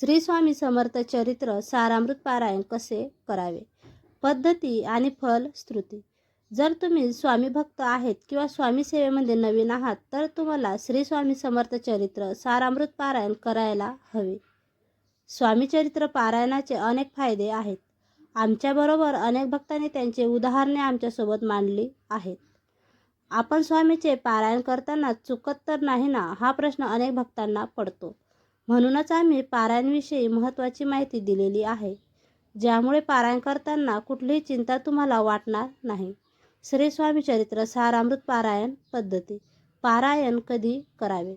श्री स्वामी समर्थ चरित्र सारामृत पारायण कसे करावे? पद्धती आणि फल स्तुती. जर तुम्ही स्वामी भक्त आहेत किंवा स्वामी सेवेमध्ये नवीन आहात तर तुम्हाला श्री स्वामी समर्थ चरित्र सारामृत पारायण करायला हवे. स्वामी चरित्र पारायणाचे अनेक फायदे आहेत. आमच्याबरोबर अनेक भक्तांनी त्यांची उदाहरणे आमच्यासोबत मांडली आहेत. आपण स्वामीचे पारायण करताना चुकत तर नाही ना हा प्रश्न अनेक भक्तांना पडतो. म्हणूनच आम्ही पारायणविषयी महत्त्वाची माहिती दिलेली आहे ज्यामुळे पारायण करताना कुठलीही चिंता तुम्हाला वाटणार नाही. श्री स्वामी चरित्र सारामृत पारायण पद्धती. पारायण कधी करावे?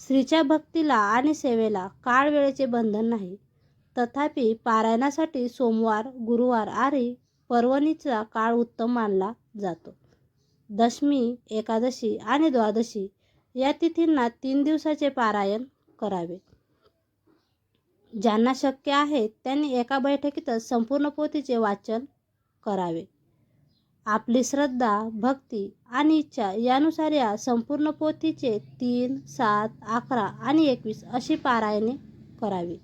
स्त्रीच्या भक्तीला आणि सेवेला काळ वेळेचे बंधन नाही. तथापि पारायणासाठी सोमवार गुरुवार आणि पर्वणीचा काळ उत्तम मानला जातो. दशमी एकादशी आणि द्वादशी या तिथींना तीन दिवसाचे पारायण करावे. ज्यांना शक्य आहे त्यांनी एका बैठकीतच संपूर्ण पोथीचे वाचन करावे. आपली श्रद्धा भक्ती आणि इच्छा यानुसार या संपूर्ण पोथीचे तीन सात अकरा आणि एकवीस अशी पारायणे करावी.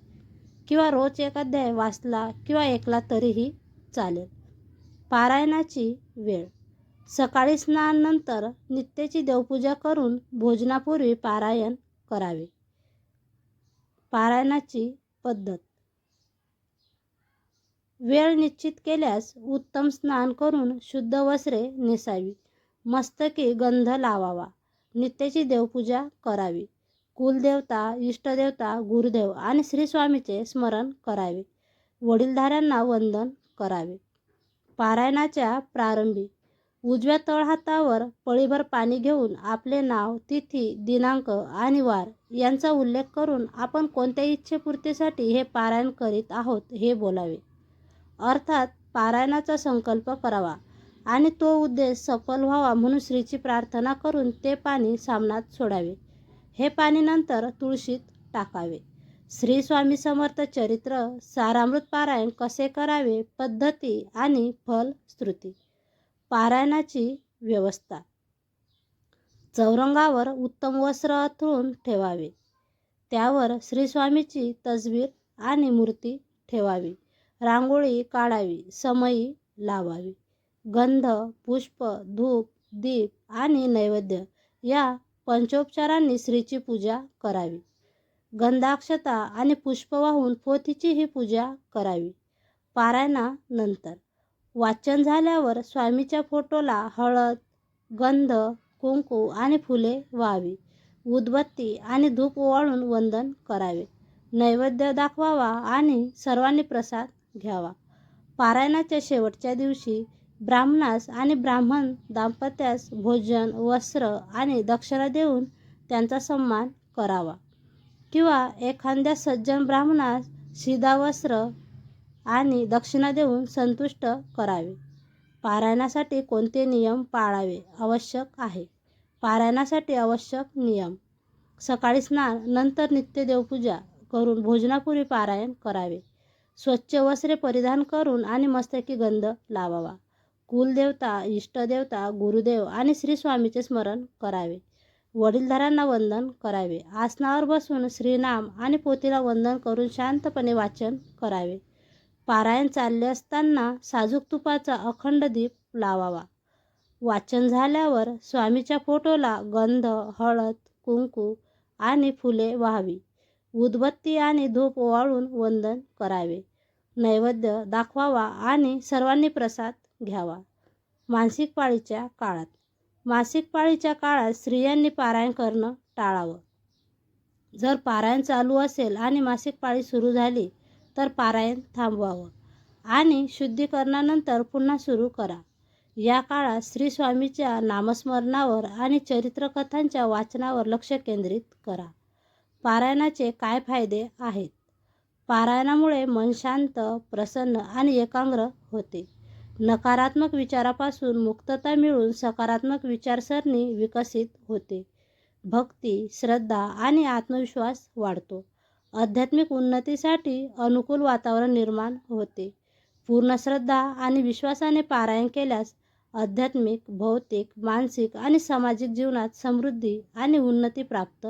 किंवा रोज एक अध्याय वाचला किंवा ऐकला तरीही चालेल. पारायणाची वेळ. सकाळी स्नानानंतर नित्याची देवपूजा करून भोजनापूर्वी पारायण करावे. पारायणाची पद्धत. वेळ निश्चित केल्यास उत्तम स्नान करून शुद्ध वस्त्रे नेसावी. मस्तकी गंध लावावा. नित्याची देवपूजा करावी. कुलदेवता इष्टदेवता गुरुदेव आणि श्रीस्वामीचे स्मरण करावे. वडीलधाऱ्यांना वंदन करावे. पारायणाच्या प्रारंभी उजव्या तळहातावर पळीभर पाणी घेऊन आपले नाव तिथी दिनांक आणि वार यांचा उल्लेख करून आपण कोणत्या इच्छेपूर्तीसाठी हे पारायण करीत आहोत हे बोलावे. अर्थात पारायणाचा संकल्प करावा आणि तो उद्देश सफल व्हावा म्हणून श्रीची प्रार्थना करून ते पाणी सामनात सोडावे. हे पाणी नंतर तुळशीत टाकावे. श्री स्वामी समर्थ चरित्र सारामृत पारायण कसे करावे पद्धती आणि फल स्तुती. पारायणाची व्यवस्था. चौरंगावर उत्तम वस्त्र अथळून ठेवावे. त्यावर श्रीस्वामीची तस्वीर आणि मूर्ती ठेवावी. रांगोळी काढावी समयी लावावी. गंध पुष्प धूप दीप आणि नैवेद्य या पंचोपचारांनी श्रीची पूजा करावी. गंधाक्षता आणि पुष्प वाहून पोथीची ही पूजा करावी. पारायणानंतर वाचन झाल्यावर स्वामीच्या फोटोला हळद गंध कुंकू आणि फुले व्हावी. उदबत्ती आणि धूप ओवाळून वंदन करावे. नैवेद्य दाखवावा आणि सर्वांनी प्रसाद घ्यावा. पारायणाच्या शेवटच्या दिवशी ब्राह्मणास आणि ब्राह्मण दाम्पत्यास भोजन वस्त्र आणि दक्षिणा देऊन त्यांचा सन्मान करावा. किंवा एखाद्या सज्जन ब्राह्मणास शिदा वस्त्र आणि दक्षिणा देऊन संतुष्ट करावे. पारायणासाठी कोणते नियम पाळावे आवश्यक आहे? पारायणासाठी आवश्यक नियम. सकाळी स्नान नंतर नित्य देवपूजा करून भोजनापूर्वी पारायण करावे. स्वच्छ वस्त्रे परिधान करून आणि मस्तकी गंध लावावा. कुलदेवता इष्टदेवता गुरुदेव आणि श्रीस्वामीचे स्मरण करावे. वडीलधाऱ्यांना वंदन करावे. आसनावर बसून श्रीनाम आणि पोतीला वंदन करून शांतपणे वाचन करावे. पारायण चालले असताना साजूक तुपाचा अखंड दीप लावावा. वाचन झाल्यावर स्वामीच्या फोटोला गंध हळद कुंकू आणि फुले व्हावी. उदबत्ती आणि धूप ओवाळून वंदन करावे. नैवेद्य दाखवावा आणि सर्वांनी प्रसाद घ्यावा. मानसिक पाळीच्या काळात. मासिक पाळीच्या काळात स्त्रियांनी पारायण करणं टाळावं. जर पारायण चालू असेल आणि मासिक पाळी सुरू झाली तर पारायण थांबवावं. आणि शुद्धीकरणानंतर पुन्हा सुरू करा. या काळात श्री स्वामीच्या नामस्मरणावर आणि चरित्रकथांच्या वाचनावर लक्ष केंद्रित करा. पारायणाचे काय फायदे आहेत? पारायणामुळे मन शांत प्रसन्न आणि एकाग्र होते. नकारात्मक विचारापासून मुक्तता मिळून सकारात्मक विचारसरणी विकसित होते. भक्ती श्रद्धा आणि आत्मविश्वास वाढतो. आध्यात्मिक उन्नतीसाठी अनुकूल वातावरण निर्माण होते. पूर्ण श्रद्धा आणि विश्वासाने पारायण केल्यास आध्यात्मिक भौतिक मानसिक आणि सामाजिक जीवनात समृद्धी आणि उन्नती प्राप्त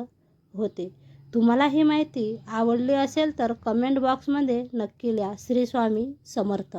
होते. तुम्हाला ही माहिती आवडली असेल तर कमेंट बॉक्समध्ये नक्की लिहा. श्री स्वामी समर्थ.